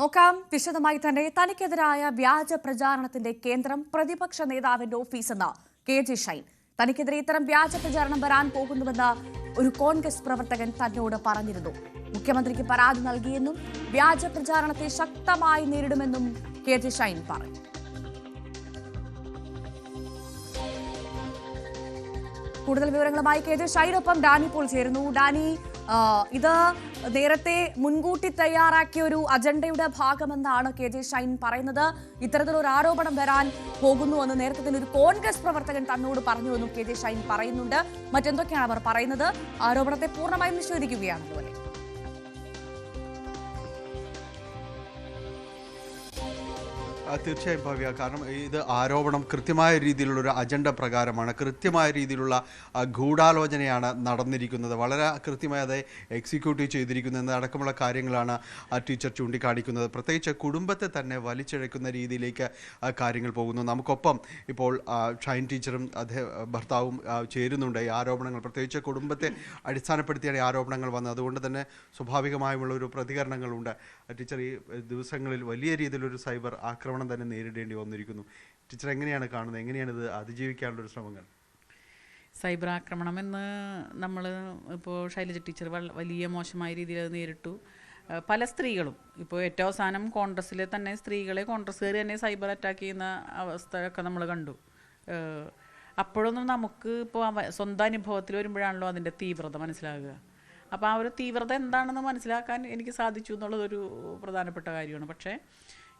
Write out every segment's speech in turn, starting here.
നോക്കാം. വിശദമായി തന്നെ തനിക്കെതിരായ വ്യാജ പ്രചാരണത്തിന്റെ കേന്ദ്രം പ്രതിപക്ഷ നേതാവിന്റെ ഓഫീസെന്ന് കെ ജെ ഷൈൻ തനിക്കെതിരെ ഇത്തരം വ്യാജ പ്രചാരണം വരാൻ പോകുന്നുവെന്ന് ഒരു കോൺഗ്രസ് പ്രവർത്തകൻ തന്നോട് പറഞ്ഞിരുന്നു. മുഖ്യമന്ത്രിക്ക് പരാതി നൽകിയെന്നും വ്യാജ പ്രചാരണത്തെ ശക്തമായി നേരിടുമെന്നും കെ ജെ ഷൈൻ പറഞ്ഞു. കൂടുതൽ വിവരങ്ങളുമായി കെ ജെ ഷൈനൊപ്പം ഡാനി പോൾ ചേരുന്നു. ഡാനി ഇത് നേരത്തെ മുൻകൂട്ടി തയ്യാറാക്കിയ ഒരു അജണ്ടയുടെ ഭാഗമെന്നാണ് കെ ജെ ഷൈൻ പറയുന്നത്. ഇത്തരത്തിലൊരു ആരോപണം വരാൻ പോകുന്നുവെന്ന് നേരത്തെ തന്നെ ഒരു കോൺഗ്രസ് പ്രവർത്തകൻ തന്നോട് പറഞ്ഞുവെന്നും കെ ജെ ഷൈൻ പറയുന്നുണ്ട്. മറ്റെന്തൊക്കെയാണ് അവർ പറയുന്നത്? ആരോപണത്തെ പൂർണമായും നിഷേധിക്കുകയാണ് അതുപോലെ. തീർച്ചയായും ഭവ്യ. കാരണം ഇത് ആരോപണം കൃത്യമായ രീതിയിലുള്ള ഒരു അജണ്ട പ്രകാരമാണ് കൃത്യമായ രീതിയിലുള്ള ഗൂഢാലോചനയാണ് നടന്നിരിക്കുന്നത്. വളരെ കൃത്യമായി അത് എക്സിക്യൂട്ടീവ് ചെയ്തിരിക്കുന്നത് എന്നതടക്കമുള്ള കാര്യങ്ങളാണ് ആ ടീച്ചർ ചൂണ്ടിക്കാണിക്കുന്നത്. പ്രത്യേകിച്ച് കുടുംബത്തെ തന്നെ വലിച്ചിഴക്കുന്ന രീതിയിലേക്ക് കാര്യങ്ങൾ പോകുന്നു. നമുക്കൊപ്പം ഇപ്പോൾ ഷൈൻ ടീച്ചറും അദ്ദേഹം ഭർത്താവും ചേരുന്നുണ്ട്. ഈ ആരോപണങ്ങൾ പ്രത്യേകിച്ച് കുടുംബത്തെ അടിസ്ഥാനപ്പെടുത്തിയാണ് ആരോപണങ്ങൾ വന്നത്. അതുകൊണ്ട് തന്നെ സ്വാഭാവികമായുമുള്ള ഒരു പ്രതികരണങ്ങളുണ്ട്. ടീച്ചർ ഈ ദിവസങ്ങളിൽ വലിയ രീതിയിലൊരു സൈബർ ആക്രമണം തന്നെ നേരിടേണ്ടി വന്നിരിക്കുന്നു. ടീച്ചർ എങ്ങനെയാണ് കാണുന്നത്? എങ്ങനെയാണ് ഇത് അതിജീവിക്കാനുള്ള ഒരു ശ്രമങ്ങൾ? സൈബർ ആക്രമണം എന്ന് നമ്മൾ ഇപ്പോൾ ശൈലജ ടീച്ചർ വലിയ മോശമായ രീതിയിൽ അത് നേരിട്ടു. പല സ്ത്രീകളും. ഇപ്പോൾ ഏറ്റവും അവസാനം കോൺഗ്രസ്സിലെ തന്നെ സ്ത്രീകളെ കോൺഗ്രസ്സുകാർ തന്നെ സൈബർ അറ്റാക്ക് ചെയ്യുന്ന അവസ്ഥയൊക്കെ നമ്മൾ കണ്ടു. അപ്പോഴൊന്നും നമുക്ക് ഇപ്പോൾ സ്വന്തം അനുഭവത്തിൽ വരുമ്പോഴാണല്ലോ അതിന്റെ തീവ്രത മനസ്സിലാകുക. അപ്പോൾ ആ ഒരു തീവ്രത എന്താണെന്ന് മനസ്സിലാക്കാൻ എനിക്ക് സാധിച്ചു എന്നുള്ളതൊരു പ്രധാനപ്പെട്ട കാര്യമാണ്. പക്ഷേ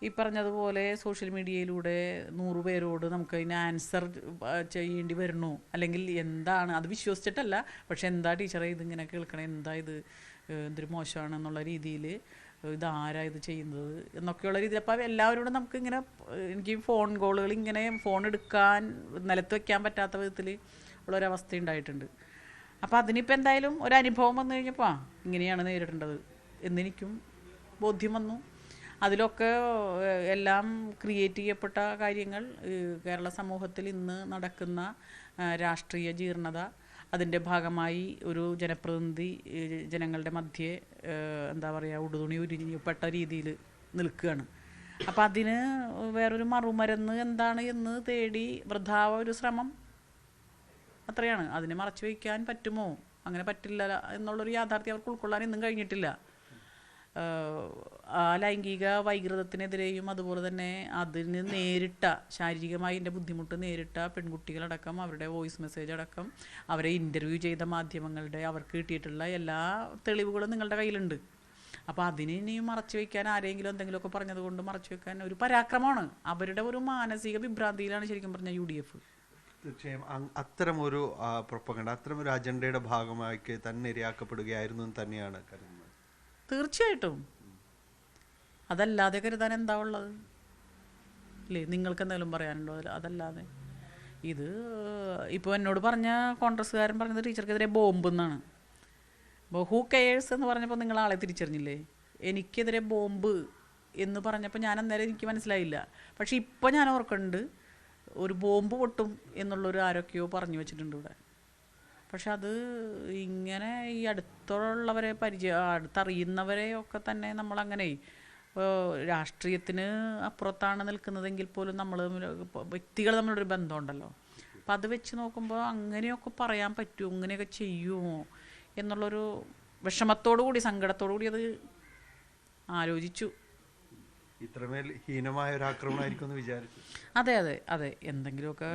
ഈ പറഞ്ഞതുപോലെ സോഷ്യൽ മീഡിയയിലൂടെ നൂറ് പേരോട് നമുക്ക് അതിന് ആൻസർ ചെയ്യേണ്ടി വരുന്നു. അല്ലെങ്കിൽ എന്താണ്? അത് വിശ്വസിച്ചിട്ടല്ല. പക്ഷെ എന്താ ടീച്ചറെ ഇതിങ്ങനെ കേൾക്കണേ? എന്താ ഇത്? എന്തൊരു മോശമാണ് എന്നുള്ള രീതിയിൽ ഇതാരാ ഇത് ചെയ്യുന്നത്? എന്നൊക്കെയുള്ള രീതിയിൽ. അപ്പോൾ എല്ലാവരോടും നമുക്ക് ഇങ്ങനെ എനിക്ക് ഫോൺ കോളുകൾ ഇങ്ങനെ ഫോൺ എടുക്കാൻ നിലത്ത് വെക്കാൻ പറ്റാത്ത വിധത്തിൽ ഉള്ളൊരവസ്ഥ ഉണ്ടായിട്ടുണ്ട്. അപ്പോൾ അതിനിപ്പോൾ എന്തായാലും ഒരു അനുഭവം വന്നു കഴിഞ്ഞപ്പോൾ ആ ഇങ്ങനെയാണ് നേരിടേണ്ടത്. എന്നെനിക്കും ബോധ്യം വന്നു. അതിലൊക്കെ എല്ലാം ക്രിയേറ്റ് ചെയ്യപ്പെട്ട കാര്യങ്ങൾ കേരള സമൂഹത്തിൽ ഇന്ന് നടക്കുന്ന രാഷ്ട്രീയ ജീർണത അതിന്റെ ഭാഗമായി ഒരു ജനപ്രതിനിധി ജനങ്ങളുടെ മധ്യേ എന്താ പറയുക ഉടുതുണി ഉരിഞ്ഞപ്പെട്ട രീതിയിൽ നിൽക്കുകയാണ്. അപ്പം അതിന് വേറൊരു മറുമരുന്ന് എന്താണ് എന്ന് തേടി വൃഥാവ ഒരു ശ്രമം അത്രയാണ്. അതിനെ മറച്ചു വയ്ക്കാൻ പറ്റുമോ? അങ്ങനെ പറ്റില്ല എന്നുള്ളൊരു യാഥാർത്ഥ്യം അവർക്ക് ഉൾക്കൊള്ളാൻ ഇന്നും കഴിഞ്ഞിട്ടില്ല. ആ ലൈംഗിക വൈകൃതത്തിനെതിരെയും അതുപോലെ തന്നെ അതിന് നേരിട്ട ശാരീരികമായി എന്റെ ബുദ്ധിമുട്ട് നേരിട്ട പെൺകുട്ടികളടക്കം അവരുടെ വോയിസ് മെസ്സേജ് അടക്കം അവരെ ഇന്റർവ്യൂ ചെയ്ത മാധ്യമങ്ങളുടെ അവർക്ക് കിട്ടിയിട്ടുള്ള എല്ലാ തെളിവുകളും നിങ്ങളുടെ കയ്യിലുണ്ട്. അപ്പോൾ അതിനെ ഇനി മറച്ചു വയ്ക്കാൻ ആരെങ്കിലും എന്തെങ്കിലുമൊക്കെ പറഞ്ഞത് കൊണ്ട് മറച്ചു വയ്ക്കാൻ ഒരു പരാക്രമമാണ്. അവരുടെ ഒരു മാനസിക വിഭ്രാന്തിയിലാണ് ശരിക്കും പറഞ്ഞാൽ യു ഡി എഫ്. തീർച്ചയായും. അത്തരമൊരു അത്തരം ഒരു പ്രൊപ്പകണ്ട അത്തരം ഒരു അജണ്ടയുടെ ഭാഗമായി തന്നെ ഇരയാക്കപ്പെടുകയായിരുന്നു തന്നെയാണ് കരുതുന്നത്. തീർച്ചയായിട്ടും. അതല്ലാതെ കരുതാൻ എന്താ ഉള്ളത്? ഇല്ലേ നിങ്ങൾക്ക് എന്തെങ്കിലും പറയാനുണ്ടോ? അതല്ലാതെ. ഇത് ഇപ്പോൾ എന്നോട് പറഞ്ഞ കോൺഗ്രസ്സുകാരൻ പറഞ്ഞത് ടീച്ചർക്കെതിരെ ബോംബ് എന്നാണ്. അപ്പോൾ ഹൂ കെയേഴ്സ് എന്ന് പറഞ്ഞപ്പോൾ നിങ്ങൾ ആളെ തിരിച്ചറിഞ്ഞില്ലേ? എനിക്കെതിരെ ബോംബ് എന്ന് പറഞ്ഞപ്പോൾ ഞാൻ അന്നേരം എനിക്ക് മനസ്സിലായില്ല. പക്ഷേ ഇപ്പോൾ ഞാൻ ഓർക്കുന്നുണ്ട് ഒരു ബോംബ് പൊട്ടും എന്നുള്ളൊരു ആരൊക്കെയോ പറഞ്ഞു വെച്ചിട്ടുണ്ട് ഇവിടെ. പക്ഷെ അത് ഇങ്ങനെ ഈ അടുത്തുള്ളവരെ പരിചയ അടുത്തറിയുന്നവരെ ഒക്കെ തന്നെ നമ്മളങ്ങനെ ഇപ്പോൾ രാഷ്ട്രീയത്തിന് അപ്പുറത്താണ് നിൽക്കുന്നതെങ്കിൽ പോലും നമ്മൾ വ്യക്തികൾ തമ്മിലൊരു ബന്ധമുണ്ടല്ലോ. അപ്പം അത് വെച്ച് നോക്കുമ്പോൾ അങ്ങനെയൊക്കെ പറയാൻ പറ്റുമോ ഇങ്ങനെയൊക്കെ ചെയ്യുമോ എന്നുള്ളൊരു വിഷമത്തോടു കൂടി സങ്കടത്തോടു കൂടി അത് ആലോചിച്ചു. ഇത്രമേൽ ഹീനമായ ഒരു ആക്രമണമായിരിക്കും എന്ന് വിചാരിച്ചു. അതെ അതെ അതെ. എന്തെങ്കിലുമൊക്കെ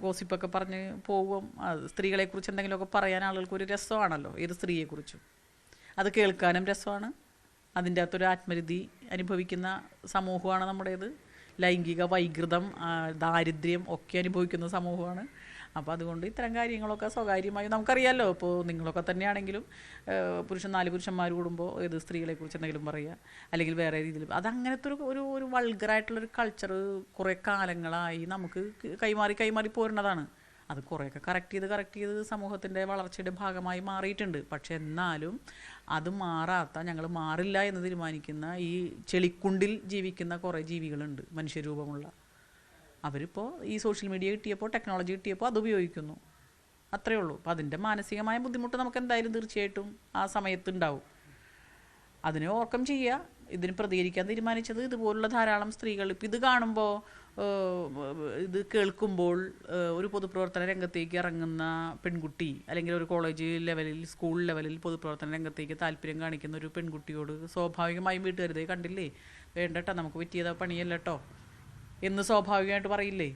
ഗോസിപ്പൊക്കെ പറഞ്ഞ് പോകും. സ്ത്രീകളെ കുറിച്ച് എന്തെങ്കിലുമൊക്കെ പറയാൻ ആളുകൾക്ക് ഒരു രസമാണല്ലോ ഏത് സ്ത്രീയെക്കുറിച്ചും. അത് കേൾക്കാനും രസമാണ്. അതിന്റെ അകത്തൊരു ആത്മരുതി അനുഭവിക്കുന്ന സമൂഹമാണ് നമ്മുടേത്. ലൈംഗിക വൈകൃതം ദാരിദ്ര്യം ഒക്കെ അനുഭവിക്കുന്ന സമൂഹമാണ്. അപ്പോൾ അതുകൊണ്ട് ഇത്തരം കാര്യങ്ങളൊക്കെ സ്വകാര്യമായി നമുക്കറിയാമല്ലോ ഇപ്പോൾ നിങ്ങളൊക്കെ തന്നെയാണെങ്കിലും പുരുഷൻ നാല് പുരുഷന്മാർ കൂടുമ്പോൾ ഏത് സ്ത്രീകളെക്കുറിച്ച് എന്തെങ്കിലും പറയുക അല്ലെങ്കിൽ വേറെ രീതിയിൽ അത് അങ്ങനത്തെ ഒരു ഒരു ഒരു വൾഗറായിട്ടുള്ളൊരു കൾച്ചർ കുറേ കാലങ്ങളായി നമുക്ക് കൈമാറി കൈമാറി പോരുന്നതാണ്. അത് കുറേയൊക്കെ കറക്റ്റ് ചെയ്ത് കറക്റ്റ് ചെയ്ത് സമൂഹത്തിന്റെ വളർച്ചയുടെ ഭാഗമായി മാറിയിട്ടുണ്ട്. പക്ഷെ എന്നാലും അത് മാറാത്ത ഞങ്ങൾ മാറില്ല എന്ന് തീരുമാനിക്കുന്ന ഈ ചെളിക്കുണ്ടിൽ ജീവിക്കുന്ന കുറേ ജീവികളുണ്ട് മനുഷ്യരൂപമുള്ള. അവരിപ്പോൾ ഈ സോഷ്യൽ മീഡിയ കിട്ടിയപ്പോൾ ടെക്നോളജി കിട്ടിയപ്പോൾ അത് ഉപയോഗിക്കുന്നു. അത്രയേ ഉള്ളൂ. അപ്പോൾ അതിന്റെ മാനസികമായ ബുദ്ധിമുട്ട് നമുക്ക് എന്തായാലും തീർച്ചയായിട്ടും ആ സമയത്ത് ഉണ്ടാവും അതിനെ ഓർക്കം ചെയ്യുക ഇതിന് പ്രതികരിക്കാൻ തീരുമാനിച്ചത് ഇതുപോലുള്ള ധാരാളം സ്ത്രീകൾ. ഇപ്പം ഇത് കാണുമ്പോൾ ഇത് കേൾക്കുമ്പോൾ ഒരു പൊതുപ്രവർത്തന രംഗത്തേക്ക് ഇറങ്ങുന്ന പെൺകുട്ടി അല്ലെങ്കിൽ ഒരു കോളേജ് ലെവലിൽ സ്കൂൾ ലെവലിൽ പൊതുപ്രവർത്തന രംഗത്തേക്ക് താല്പര്യം കാണിക്കുന്ന ഒരു പെൺകുട്ടിയോട് സ്വാഭാവികമായും വീട്ടുകാരുതേ കണ്ടില്ലേ? വേണ്ടട്ടോ നമുക്ക് പറ്റിയതാ പണിയല്ല കേട്ടോ എന്ന് സ്വാഭാവികമായിട്ട് പറയില്ലേ?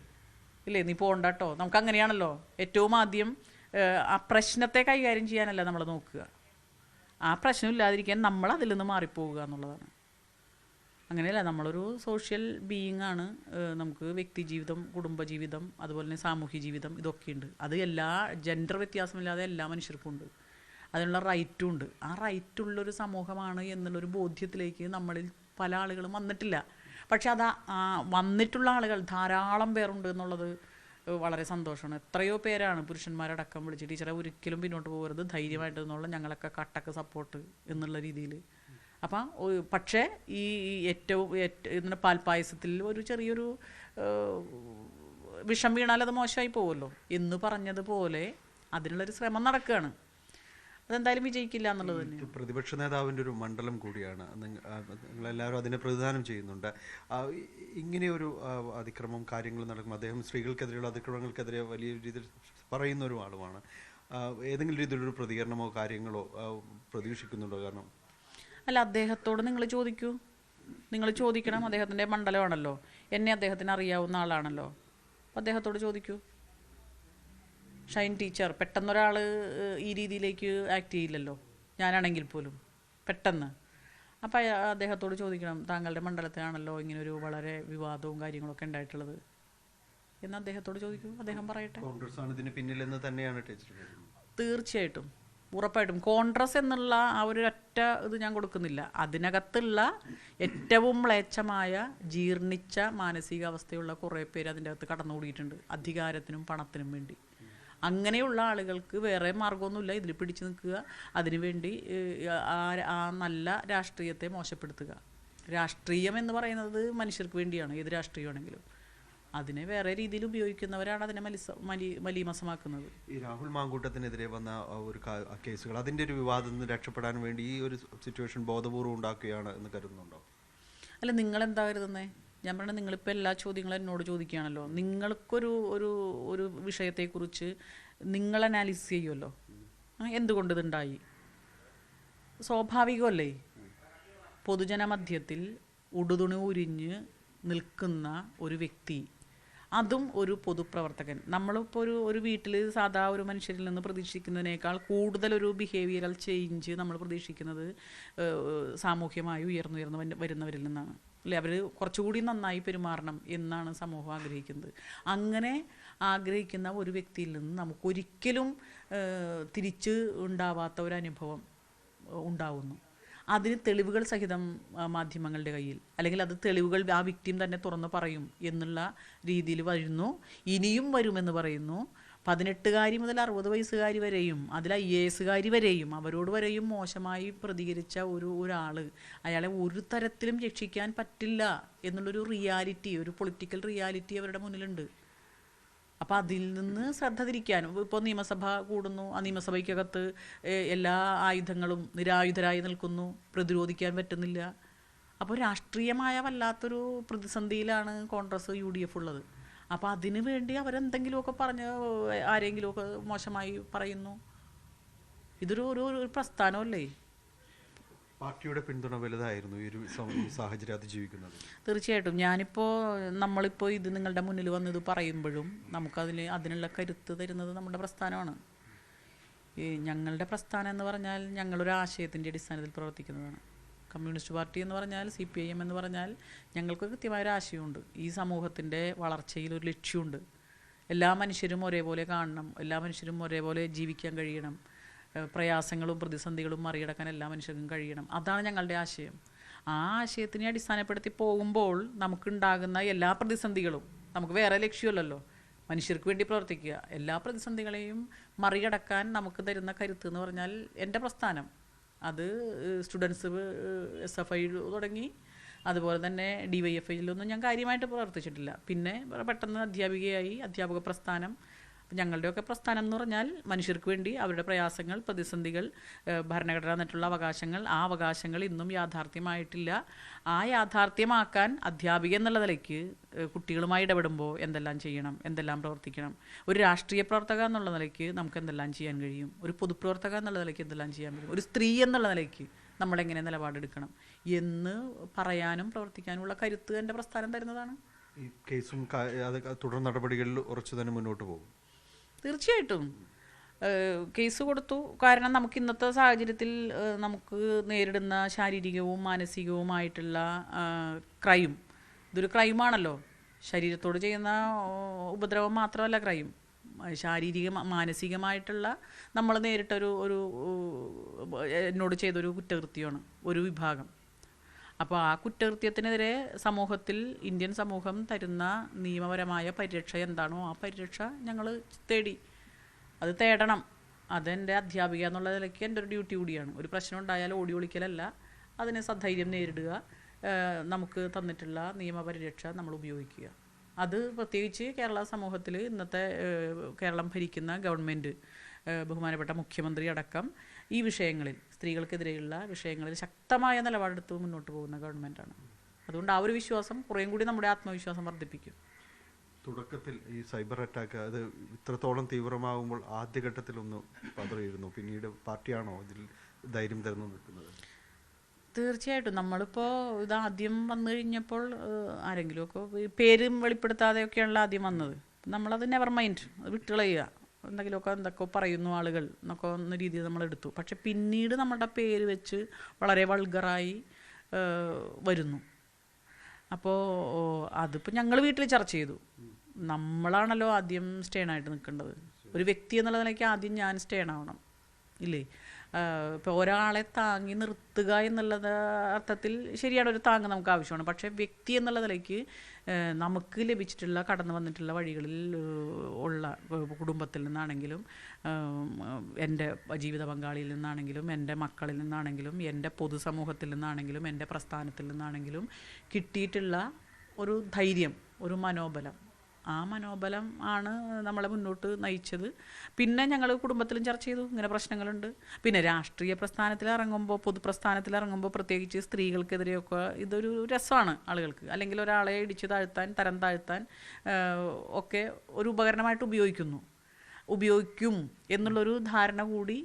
ഇല്ലേ? നീ പോകണ്ട കേട്ടോ നമുക്ക് അങ്ങനെയാണല്ലോ ഏറ്റവും ആദ്യം ആ പ്രശ്നത്തെ കൈകാര്യം ചെയ്യാനല്ല നമ്മൾ നോക്കുക. ആ പ്രശ്നം ഇല്ലാതിരിക്കാൻ നമ്മൾ അതിൽ നിന്ന് മാറിപ്പോവുക എന്നുള്ളതാണ്. അങ്ങനെയല്ല നമ്മളൊരു സോഷ്യൽ ബീയിങ് ആണ് നമുക്ക് വ്യക്തി ജീവിതം കുടുംബജീവിതം അതുപോലെ തന്നെ സാമൂഹ്യ ജീവിതം ഇതൊക്കെയുണ്ട്. അത് എല്ലാ ജെൻഡർ വ്യത്യാസമില്ലാതെ എല്ലാ മനുഷ്യർക്കും ഉണ്ട്. അതിനുള്ള റൈറ്റും ഉണ്ട്. ആ റൈറ്റുള്ളൊരു സമൂഹമാണ് എന്നുള്ളൊരു ബോധ്യത്തിലേക്ക് നമ്മളിൽ പല ആളുകളും വന്നിട്ടില്ല. പക്ഷെ അത് വന്നിട്ടുള്ള ആളുകൾ ധാരാളം പേരുണ്ട് എന്നുള്ളത് വളരെ സന്തോഷമാണ്. എത്രയോ പേരാണ് പുരുഷന്മാരടക്കം വിളിച്ച് ടീച്ചറെ ഒരിക്കലും പിന്നോട്ട് പോകരുത് ധൈര്യമായിട്ട് എന്നുള്ള ഞങ്ങളൊക്കെ കട്ടക്ക് സപ്പോർട്ട് എന്നുള്ള രീതിയിൽ. അപ്പം പക്ഷേ ഈ ഏറ്റവും ഏറ്റ- ഇതിന്റെ പാൽപ്പായസത്തിൽ ഒരു ചെറിയൊരു വിഷം വീണാൽ അത് മോശമായി പോകുമല്ലോ എന്ന് പറഞ്ഞതുപോലെ അതിനുള്ളൊരു ശ്രമം നടക്കുകയാണ്. അതെന്തായാലും വിജയിക്കില്ല എന്നുള്ളത് തന്നെ പ്രതിപക്ഷ നേതാവിന്റെ ഒരു മണ്ഡലം കൂടിയാണ്. നിങ്ങൾ എല്ലാവരും നിങ്ങളെല്ലാവരും അതിനെ പ്രതിദാനം ചെയ്യുന്നുണ്ട്. ഇങ്ങനെയൊരു അതിക്രമം കാര്യങ്ങൾ നടക്കും അദ്ദേഹം സ്ത്രീകൾക്കെതിരെയുള്ള അതിക്രമങ്ങൾക്കെതിരെ വലിയ രീതിയിൽ പറയുന്ന ഒരു ആളുമാണ് ഏതെങ്കിലും രീതിയിലൊരു പ്രതികരണമോ കാര്യങ്ങളോ പ്രതീക്ഷിക്കുന്നുണ്ടോ? കാരണം അല്ല അദ്ദേഹത്തോട് നിങ്ങൾ ചോദിക്കൂ. നിങ്ങൾ ചോദിക്കണം. അദ്ദേഹത്തിന്റെ മണ്ഡലമാണല്ലോ. എന്നെ അദ്ദേഹത്തിന് അറിയാവുന്ന ആളാണല്ലോ. അപ്പോൾ അദ്ദേഹത്തോട് ചോദിക്കൂ. ഷൈൻ ടീച്ചർ പെട്ടെന്നൊരാൾ ഈ രീതിയിലേക്ക് ആക്ട് ചെയ്യില്ലല്ലോ. ഞാനാണെങ്കിൽ പോലും. പെട്ടെന്ന്. അപ്പോൾ അദ്ദേഹത്തോട് ചോദിക്കണം താങ്കളുടെ മണ്ഡലത്തിലാണല്ലോ ഇങ്ങനൊരു വളരെ വിവാദവും കാര്യങ്ങളൊക്കെ ഉണ്ടായിട്ടുള്ളത്. എന്ന് അദ്ദേഹത്തോട് ചോദിക്കും. അദ്ദേഹം പറയട്ടെ. കോൺഗ്രസ് ആണ് ഇതിന് പിന്നിലെന്ന് തന്നെയാണ് ടീച്ചർ തീർച്ചയായിട്ടും. ഉറപ്പായിട്ടും. കോൺഗ്രസ് എന്നുള്ള ആ ഒരു ഒറ്റ ഇത് ഞാൻ കൊടുക്കുന്നില്ല. അതിനകത്തുള്ള ഏറ്റവും മ്ലേച്ഛമായ ജീർണിച്ച മാനസികാവസ്ഥയുള്ള കുറേ പേര് അതിന്റെ അകത്ത് കടന്നുകൂടിയിട്ടുണ്ട്. അധികാരത്തിനും പണത്തിനും വേണ്ടി. അങ്ങനെയുള്ള ആളുകൾക്ക് വേറെ മാർഗമൊന്നുമില്ല ഇതിൽ പിടിച്ചു നിൽക്കുക. അതിനുവേണ്ടി ആ ആ നല്ല രാഷ്ട്രീയത്തെ മോശപ്പെടുത്തുക. രാഷ്ട്രീയം എന്ന് പറയുന്നത് മനുഷ്യർക്ക് വേണ്ടിയാണ്. ഏത് രാഷ്ട്രീയമാണെങ്കിലും. അതിനെ വേറെ രീതിയിൽ ഉപയോഗിക്കുന്നവരാണ് അതിനെ മലിസ മലി മലീമസമാക്കുന്നത്. ഈ രാഹുൽ മാങ്കൂട്ടത്തിനെതിരെ വന്ന ഒരു കേസുകൾ അതിന്റെ ഒരു വിവാദത്തിൽ നിന്ന് രക്ഷപ്പെടാൻ വേണ്ടി ഈ ഒരു സിറ്റുവേഷൻ ബോധപൂർവം ഉണ്ടാക്കുകയാണ് എന്ന് കരുതുന്നുണ്ടോ? അല്ല നിങ്ങൾ എന്താ കരുതുന്നേ? ഞാൻ പറഞ്ഞത് നിങ്ങളിപ്പോൾ എല്ലാ ചോദ്യങ്ങളും എന്നോട് ചോദിക്കുകയാണല്ലോ. നിങ്ങൾക്കൊരു ഒരു ഒരു വിഷയത്തെക്കുറിച്ച് നിങ്ങൾ അനാലിസിസ് ചെയ്യുമല്ലോ എന്തുകൊണ്ട് ഇതുണ്ടായി? സ്വാഭാവികമല്ലേ? പൊതുജനമധ്യത്തിൽ ഉടുതുണി ഉരിഞ്ഞ് നിൽക്കുന്ന ഒരു വ്യക്തി അതും ഒരു പൊതുപ്രവർത്തകൻ. നമ്മളിപ്പോൾ ഒരു ഒരു വീട്ടിൽ സാധാ ഒരു മനുഷ്യരിൽ നിന്ന് പ്രതീക്ഷിക്കുന്നതിനേക്കാൾ കൂടുതൽ ഒരു ബിഹേവിയറൽ ചേഞ്ച് നമ്മൾ പ്രതീക്ഷിക്കുന്നത് സാമൂഹ്യമായി ഉയർന്നുയർന്ന് വരുന്നവരിൽ നിന്നാണ്. അല്ലേ അവർ കുറച്ചുകൂടി നന്നായി പെരുമാറണം എന്നാണ് സമൂഹം ആഗ്രഹിക്കുന്നത്. അങ്ങനെ ആഗ്രഹിക്കുന്ന ഒരു വ്യക്തിയിൽ നിന്ന് നമുക്കൊരിക്കലും തിരിച്ച് ഉണ്ടാവാത്ത ഒരു അനുഭവം ഉണ്ടാവുന്നു. അതിന് തെളിവുകൾ സഹിതം മാധ്യമങ്ങളുടെ കയ്യിൽ. അല്ലെങ്കിൽ അത് തെളിവുകൾ ആ വ്യക്തിയും തന്നെ തുറന്നു പറയും എന്നുള്ള രീതിയിൽ വരുന്നു. ഇനിയും വരുമെന്ന് പറയുന്നു. പതിനെട്ടുകാരി മുതൽ അറുപത് വയസ്സുകാരി വരെയും അതിൽ ഐ എ എസുകാരി വരെയും അവരോട് വരെയും മോശമായി പ്രതികരിച്ച ഒരു ഒരാൾ അയാളെ ഒരു തരത്തിലും രക്ഷിക്കാൻ പറ്റില്ല എന്നുള്ളൊരു റിയാലിറ്റി ഒരു പൊളിറ്റിക്കൽ റിയാലിറ്റി അവരുടെ മുന്നിലുണ്ട്. അപ്പോൾ അതിൽ നിന്ന് ശ്രദ്ധ തിരിക്കാൻ ഇപ്പോൾ നിയമസഭ കൂടുന്നു ആ നിയമസഭയ്ക്കകത്ത് എല്ലാ ആയുധങ്ങളും നിരായുധരായി നിൽക്കുന്നു പ്രതിരോധിക്കാൻ പറ്റുന്നില്ല. അപ്പോൾ രാഷ്ട്രീയമായ വല്ലാത്തൊരു പ്രതിസന്ധിയിലാണ് കോൺഗ്രസ് യു ഡി എഫ് ഉള്ളത്. അപ്പോൾ അതിനു വേണ്ടി അവരെന്തെങ്കിലുമൊക്കെ പറഞ്ഞ് ആരെങ്കിലുമൊക്കെ മോശമായി പറയുന്നു. ഇതൊരു ഒരു ഒരു പ്രസ്ഥാനമല്ലേ? പാർട്ടിയുടെ പിന്തുണ വലുതായിരുന്നു ഈ ഒരു സാഹചര്യം അതിജീവിക്കുന്നത് തീർച്ചയായിട്ടും. ഞാനിപ്പോൾ നമ്മളിപ്പോൾ ഇത് നിങ്ങളുടെ മുന്നിൽ വന്നത് പറയുമ്പോഴും നമുക്കതിൽ അതിനുള്ള കരുത്ത് തരുന്നത് നമ്മുടെ പ്രസ്ഥാനമാണ്. ഈ ഞങ്ങളുടെ പ്രസ്ഥാനം എന്ന് പറഞ്ഞാൽ ഞങ്ങളൊരു ആശയത്തിന്റെ അടിസ്ഥാനത്തിൽ പ്രവർത്തിക്കുന്നതാണ്. കമ്മ്യൂണിസ്റ്റ് പാർട്ടി എന്ന് പറഞ്ഞാൽ സി പി ഐ എം എന്ന് പറഞ്ഞാൽ ഞങ്ങൾക്ക് കൃത്യമായൊരു ആശയമുണ്ട്. ഈ സമൂഹത്തിന്റെ വളർച്ചയിൽ ഒരു ലക്ഷ്യമുണ്ട്. എല്ലാ മനുഷ്യരും ഒരേപോലെ കാണണം എല്ലാ മനുഷ്യരും ഒരേപോലെ ജീവിക്കാൻ കഴിയണം പ്രയാസങ്ങളും പ്രതിസന്ധികളും മറികടക്കാൻ എല്ലാ മനുഷ്യർക്കും കഴിയണം. അതാണ് ഞങ്ങളുടെ ആശയം. ആ ആശയത്തിനെ അടിസ്ഥാനപ്പെടുത്തി പോകുമ്പോൾ നമുക്കുണ്ടാകുന്ന എല്ലാ പ്രതിസന്ധികളും നമുക്ക് വേറെ ലക്ഷ്യമല്ലല്ലോ. മനുഷ്യർക്ക് വേണ്ടി പ്രവർത്തിക്കുക. എല്ലാ പ്രതിസന്ധികളെയും മറികടക്കാൻ നമുക്ക് തരുന്ന കരുത്ത് എന്ന് പറഞ്ഞാൽ എന്റെ പ്രസ്ഥാനം. അത് സ്റ്റുഡൻസ് എസ് എഫ് ഐ തുടങ്ങി. അതുപോലെ തന്നെ ഡി വൈ എഫ് ഐയിലൊന്നും ഞാൻ കാര്യമായിട്ട് പ്രവർത്തിച്ചിട്ടില്ല. പിന്നെ പെട്ടെന്ന് അധ്യാപികയായി അധ്യാപക പ്രസ്ഥാനം ഞങ്ങളുടെയൊക്കെ പ്രസ്ഥാനം എന്ന് പറഞ്ഞാൽ മനുഷ്യർക്ക് വേണ്ടി അവരുടെ പ്രയാസങ്ങൾ പ്രതിസന്ധികൾ ഭരണഘടന എന്നിട്ടുള്ള അവകാശങ്ങൾ ആ അവകാശങ്ങൾ ഇന്നും യാഥാർത്ഥ്യമായിട്ടില്ല. ആ യാഥാർത്ഥ്യമാക്കാൻ അധ്യാപിക എന്നുള്ള നിലയ്ക്ക് കുട്ടികളുമായി ഇടപെടുമ്പോൾ എന്തെല്ലാം ചെയ്യണം എന്തെല്ലാം പ്രവർത്തിക്കണം? ഒരു രാഷ്ട്രീയ പ്രവർത്തക എന്നുള്ള നിലയ്ക്ക് നമുക്ക് എന്തെല്ലാം ചെയ്യാൻ കഴിയും? ഒരു പൊതുപ്രവർത്തക എന്നുള്ള നിലയ്ക്ക് എന്തെല്ലാം ചെയ്യാൻ കഴിയും? ഒരു സ്ത്രീ എന്നുള്ള നിലയ്ക്ക് നമ്മളെങ്ങനെ നിലപാടെടുക്കണം? എന്ന് പറയാനും പ്രവർത്തിക്കാനുമുള്ള കരുത്ത് എന്റെ പ്രസ്ഥാനം തരുന്നതാണ്. ഈ കേസും തുടർ നടപടികളിൽ ഉറച്ചു തന്നെ മുന്നോട്ട് പോകും. തീർച്ചയായിട്ടും. കേസ് കൊടുത്തു. കാരണം നമുക്ക് ഇന്നത്തെ സാഹചര്യത്തിൽ നമുക്ക് നേരിടുന്ന ശാരീരികവും മാനസികവുമായിട്ടുള്ള ക്രൈം. ഇതൊരു ക്രൈമാണല്ലോ. ശരീരത്തോട് ചെയ്യുന്ന ഉപദ്രവം മാത്രമല്ല ക്രൈം. ശാരീരിക മാനസികമായിട്ടുള്ള നമ്മൾ നേരിട്ടൊരു ഒരു എന്നോട് ചെയ്തൊരു കുറ്റകൃത്യമാണ്. ഒരു വിഭാഗം. അപ്പോൾ ആ കുറ്റകൃത്യത്തിനെതിരെ സമൂഹത്തിൽ ഇന്ത്യൻ സമൂഹം തരുന്ന നിയമപരമായ പരിരക്ഷ എന്താണോ ആ പരിരക്ഷ ഞങ്ങൾ തേടി. അത് തേടണം. അതെന്റെ അധ്യാപിക എന്നുള്ള നിലയ്ക്ക് എന്റെ ഒരു ഡ്യൂട്ടി കൂടിയാണ്. ഒരു പ്രശ്നം ഉണ്ടായാൽ ഓടി ഒളിക്കലല്ല. അതിനെ സധൈര്യം നേരിടുക. നമുക്ക് തന്നിട്ടുള്ള നിയമപരിരക്ഷ നമ്മൾ ഉപയോഗിക്കുക. അത് പ്രത്യേകിച്ച് കേരള സമൂഹത്തിൽ ഇന്നത്തെ കേരളം ഭരിക്കുന്ന ഗവൺമെന്റ് ബഹുമാനപ്പെട്ട മുഖ്യമന്ത്രി അടക്കം ഈ വിഷയങ്ങളിൽ സ്ത്രീകൾക്കെതിരെയുള്ള വിഷയങ്ങളിൽ ശക്തമായ നിലപാടെടുത്ത് മുന്നോട്ട് പോകുന്ന ഗവൺമെന്റാണ് അതുകൊണ്ട് ആ ഒരു വിശ്വാസം കുറേയും കൂടി നമ്മുടെ ആത്മവിശ്വാസം വർദ്ധിപ്പിക്കും. തുടക്കത്തിൽ ഈ സൈബർ അറ്റാക്ക് അത് ഇത്രത്തോളം തീവ്രമാകുമ്പോൾ ആദ്യഘട്ടത്തിൽ ഒന്ന് പതറിയിരുന്നു. പിന്നീട് പാർട്ടിയാണോ ഇതിൽ ധൈര്യം തരുന്നു നിൽക്കുന്നത് തീർച്ചയായിട്ടും. നമ്മളിപ്പോൾ ഇത് ആദ്യം വന്നു കഴിഞ്ഞപ്പോൾ ആരെങ്കിലുമൊക്കെ പേരും വെളിപ്പെടുത്താതെയൊക്കെയാണല്ലോ ആദ്യം വന്നത്. നമ്മളത് നെവർ മൈൻഡ് അത് വിട്ടുകളയുക. എന്തെങ്കിലുമൊക്കെ എന്തൊക്കെ പറയുന്നു ആളുകൾ എന്നൊക്കെ എന്ന രീതിയിൽ നമ്മൾ എടുത്തു. പക്ഷെ പിന്നീട് നമ്മുടെ പേര് വെച്ച് വളരെ വൾഗറായി വരുന്നു. അപ്പോൾ അതിപ്പോൾ ഞങ്ങൾ വീട്ടിൽ ചർച്ച ചെയ്തു. നമ്മളാണല്ലോ ആദ്യം സ്റ്റേണായിട്ട് നിൽക്കേണ്ടത്. ഒരു വ്യക്തി എന്നുള്ള നിലയ്ക്ക് ആദ്യം ഞാൻ സ്റ്റേൺ ആവണം ഇല്ലേ? ഇപ്പോൾ ഒരാളെ താങ്ങി നിർത്തുക എന്നുള്ളത് അർത്ഥത്തിൽ ശരിയാണ് ഒരു താങ്ങ് നമുക്ക് ആവശ്യമാണ്. പക്ഷേ വ്യക്തി എന്നുള്ള നിലയ്ക്ക് നമുക്ക് ലഭിച്ചിട്ടുള്ള കടന്നു വന്നിട്ടുള്ള വഴികളിൽ ഉള്ള കുടുംബത്തിൽ നിന്നാണെങ്കിലും എന്റെ ജീവിത പങ്കാളിയിൽ നിന്നാണെങ്കിലും എന്റെ മക്കളിൽ നിന്നാണെങ്കിലും എന്റെ പൊതുസമൂഹത്തിൽ നിന്നാണെങ്കിലും എന്റെ പ്രസ്ഥാനത്തിൽ നിന്നാണെങ്കിലും കിട്ടിയിട്ടുള്ള ഒരു ധൈര്യം ഒരു മനോബലം ആ മനോബലം ആണ് നമ്മളെ മുന്നോട്ട് നയിച്ചത്. പിന്നെ ഞങ്ങൾ കുടുംബത്തിലും ചർച്ച ചെയ്തു. ഇങ്ങനെ പ്രശ്നങ്ങളുണ്ട്. പിന്നെ രാഷ്ട്രീയ പ്രസ്ഥാനത്തിൽ ഇറങ്ങുമ്പോൾ പൊതുപ്രസ്ഥാനത്തിൽ ഇറങ്ങുമ്പോൾ പ്രത്യേകിച്ച് സ്ത്രീകൾക്കെതിരെയൊക്കെ ഇതൊരു രസമാണ് ആളുകൾക്ക്. അല്ലെങ്കിൽ ഒരാളെ ഇടിച്ചു താഴ്ത്താൻ തരം താഴ്ത്താൻ ഒക്കെ ഒരു ഉപകരണമായിട്ട് ഉപയോഗിക്കുന്നു. ഉപയോഗിക്കും എന്നുള്ളൊരു ധാരണ കൂടി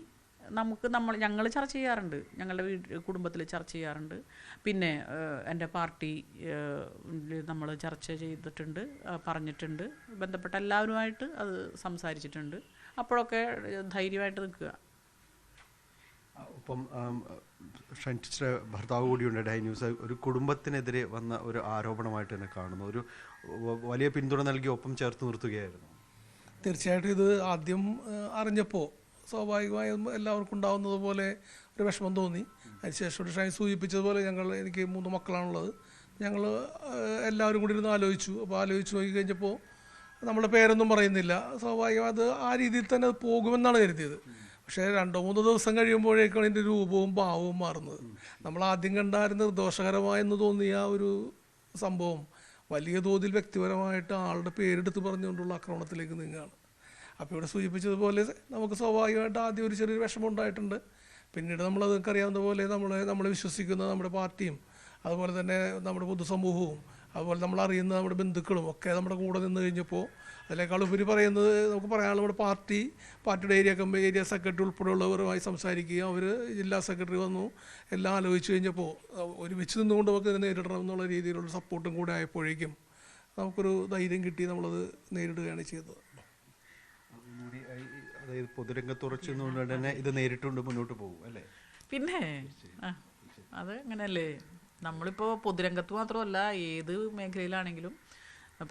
നമുക്ക് നമ്മൾ ഞങ്ങൾ ചർച്ച ചെയ്യാറുണ്ട്. ഞങ്ങളുടെ വീട് കുടുംബത്തിൽ ചർച്ച ചെയ്യാറുണ്ട്. പിന്നെ എന്റെ പാർട്ടി നമ്മൾ ചർച്ച ചെയ്തിട്ടുണ്ട് പറഞ്ഞിട്ടുണ്ട്. ബന്ധപ്പെട്ട എല്ലാവരുമായിട്ട് അത് സംസാരിച്ചിട്ടുണ്ട്. അപ്പോഴൊക്കെ ധൈര്യമായിട്ട് നിൽക്കുക. ഇപ്പം ആം, ഭർത്താവ് കൂടിയുണ്ട് ഡൈ ന്യൂസ്. ഒരു കുടുംബത്തിനെതിരെ വന്ന ഒരു ആരോപണമായിട്ട് തന്നെ കാണുന്നു. ഒരു വലിയ പിന്തുണ നൽകി ഒപ്പം ചേർത്ത് നിർത്തുകയായിരുന്നു. തീർച്ചയായിട്ടും ഇത് ആദ്യം അറിഞ്ഞപ്പോൾ സ്വാഭാവികമായും എല്ലാവർക്കും ഉണ്ടാവുന്നത് പോലെ ഒരു വിഷമം തോന്നി. അതിനുശേഷം ഒരു ഷൈൻ സൂചിപ്പിച്ചതുപോലെ ഞങ്ങൾ എനിക്ക് മൂന്ന് മക്കളാണുള്ളത്. ഞങ്ങൾ എല്ലാവരും കൂടി ഇരുന്ന് ആലോചിച്ചു. അപ്പോൾ ആലോചിച്ച് നോക്കി കഴിഞ്ഞപ്പോൾ നമ്മുടെ പേരൊന്നും പറയുന്നില്ല. സ്വാഭാവികം അത് ആ രീതിയിൽ തന്നെ പോകുമെന്നാണ് കരുതിയത്. പക്ഷേ രണ്ടോ മൂന്നോ ദിവസം കഴിയുമ്പോഴേക്കാണ് ഇതിന്റെ രൂപവും ഭാവവും മാറുന്നത്. നമ്മൾ ആദ്യം കണ്ടായിരുന്ന ദോഷകരമായെന്ന് തോന്നിയ ഒരു സംഭവം വലിയ തോതിൽ വ്യക്തിപരമായിട്ട് ആളുടെ പേരെടുത്ത് പറഞ്ഞുകൊണ്ടുള്ള ആക്രമണത്തിലേക്ക് നീങ്ങുകയാണ്. അപ്പോൾ ഇവിടെ സൂചിപ്പിച്ചതുപോലെ നമുക്ക് സ്വാഭാവികമായിട്ട് ആദ്യം ഒരു ചെറിയൊരു വിഷമം ഉണ്ടായിട്ടുണ്ട്. പിന്നീട് നമ്മളത് അറിയാവുന്ന പോലെ നമ്മളെ നമ്മൾ വിശ്വസിക്കുന്ന നമ്മുടെ പാർട്ടിയും അതുപോലെ തന്നെ നമ്മുടെ പൊതുസമൂഹവും അതുപോലെ നമ്മൾ അറിയുന്ന നമ്മുടെ ബന്ധുക്കളും ഒക്കെ നമ്മുടെ കൂടെ നിന്ന് കഴിഞ്ഞപ്പോൾ അതിനേക്കാൾ ഉപരി പറയുന്നത് നമുക്ക് പറയാനുള്ള നമ്മുടെ പാർട്ടി പാർട്ടിയുടെ ഏരിയ കമ്പ ഏരിയ സെക്രട്ടറി ഉൾപ്പെടെയുള്ളവരുമായി സംസാരിക്കുകയും അവർ ജില്ലാ സെക്രട്ടറി വന്നു എല്ലാം ആലോചിച്ച് കഴിഞ്ഞപ്പോൾ ഒരു ഒരുമിച്ച് നിന്നുകൊണ്ട് നമുക്ക് ഇതിനെ നേരിടണം എന്നുള്ള രീതിയിലുള്ള സപ്പോർട്ടും കൂടെ ആയപ്പോഴേക്കും നമുക്കൊരു ധൈര്യം കിട്ടി നമ്മളത് നേരിടുകയാണ് ചെയ്തത്. അതായത് പൊതുരംഗത്ത് ഉറച്ചു നിന്നുകൊണ്ട് തന്നെ ഇത് നേരിട്ടുകൊണ്ട് മുന്നോട്ട് പോകും അല്ലേ? പിന്നെ അത് അങ്ങനെയല്ലേ? നമ്മളിപ്പോൾ പൊതുരംഗത്ത് മാത്രമല്ല ഏത് മേഖലയിലാണെങ്കിലും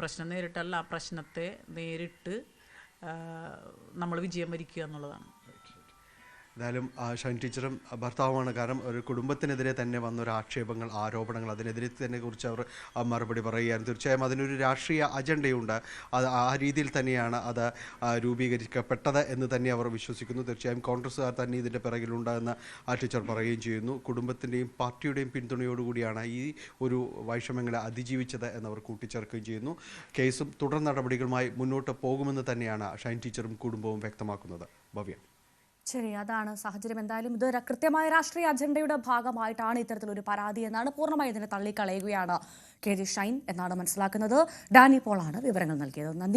പ്രശ്നം നേരിട്ടല്ല ആ പ്രശ്നത്തെ നേരിട്ട് നമ്മൾ വിജയം വരിക്കുക എന്നുള്ളതാണ്. എന്തായാലും ഷൈൻ ടീച്ചറും ഭർത്താവുമാണ് കാരണം ഒരു കുടുംബത്തിനെതിരെ തന്നെ വന്ന ഒരു ആക്ഷേപങ്ങൾ ആരോപണങ്ങൾ അതിനെതിരെ തന്നെ കുറിച്ച് അവർ മറുപടി പറയുകയാണ് തീർച്ചയായും അതിനൊരു രാഷ്ട്രീയ അജണ്ടയുണ്ട്. അത് ആ രീതിയിൽ തന്നെയാണ് അത് രൂപീകരിക്കപ്പെട്ടത് എന്ന് തന്നെ അവർ വിശ്വസിക്കുന്നു. തീർച്ചയായും കോൺഗ്രസ്സുകാർ തന്നെ ഇതിന്റെ പിറകിലുണ്ട് എന്ന് ആ ടീച്ചർ പറയുകയും ചെയ്യുന്നു. കുടുംബത്തിന്റെയും പാർട്ടിയുടെയും പിന്തുണയോടുകൂടിയാണ് ഈ ഒരു വൈഷമ്യങ്ങളെ അതിജീവിച്ചത് എന്നവർ കൂട്ടിച്ചേർക്കുകയും ചെയ്യുന്നു. കേസും തുടർ നടപടികളുമായി മുന്നോട്ട് പോകുമെന്ന് തന്നെയാണ് ഷൈൻ ടീച്ചറും കുടുംബവും വ്യക്തമാക്കുന്നത്. ഭവ്യ. ശരി അതാണ് സാഹചര്യം. എന്തായാലും ഇത് കൃത്യമായ രാഷ്ട്രീയ അജണ്ടയുടെ ഭാഗമായിട്ടാണ് ഇത്തരത്തിലൊരു പരാതി എന്നാണ് പൂർണമായി ഇതിനെ തള്ളിക്കളയുകയാണ് കെ ജി ഷൈൻ എന്നാണ് മനസ്സിലാക്കുന്നത്. ഡാനി പോളാണ് വിവരങ്ങൾ നൽകിയത്. നന്ദി.